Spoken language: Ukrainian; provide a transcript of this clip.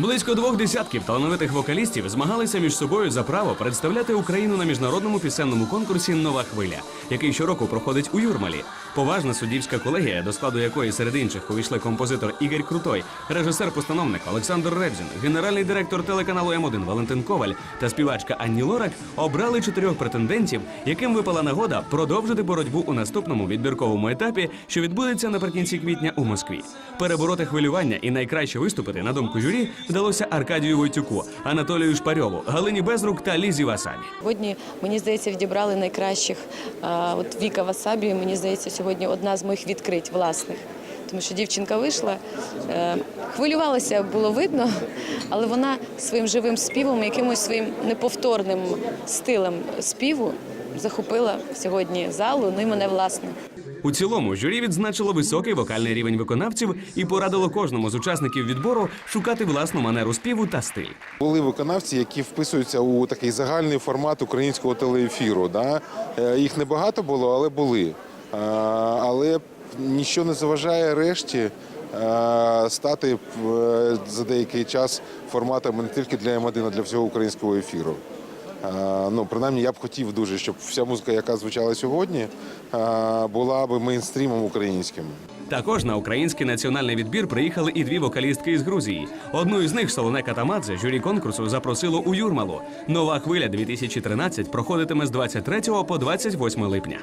Близько двох десятків талановитих вокалістів змагалися між собою за право представляти Україну на міжнародному пісенному конкурсі Нова хвиля, який щороку проходить у Юрмалі. Поважна суддівська колегія, до складу якої серед інших увійшли композитор Ігор Крутой, режисер-постановник Олександр Ревзін, генеральний директор телеканалу М1 Валентин Коваль та співачка Анні Лорак обрали чотирьох претендентів, яким випала нагода продовжити боротьбу у наступному відбірковому етапі, що відбудеться наприкінці квітня у Москві. Перебороти хвилювання і найкраще виступити, на думку журі, вдалося Аркадію Войтюку, Анатолію Шпарьову, Галині Безрук та Лізі Васабі. Сьогодні, мені здається, відібрали найкращих. От Віка Васабі, мені здається, сьогодні одна з моїх відкрить власних. Тому що дівчинка вийшла, е, хвилювалася, було видно, але вона своїм живим співом, якимось своїм неповторним стилем співу захопила сьогодні залу, ну і мене власне. У цілому журі відзначило високий вокальний рівень виконавців і порадило кожному з учасників відбору шукати власну манеру співу та стиль. Були виконавці, які вписуються у такий загальний формат українського телеефіру. Да? Е, Їх небагато було, але були. Е, Але нічого не заважає решті е, стати за деякий час форматами не тільки для М1, а для всього українського ефіру. Е, Ну, принаймні, я б хотів дуже, щоб вся музика, яка звучала сьогодні, е, була б мейнстрімом українським. Також на український національний відбір приїхали і дві вокалістки із Грузії. Одну із них Солоне Катамадзе журі конкурсу запросило у Юрмалу. Нова хвиля 2013 проходитиме з 23 по 28 липня.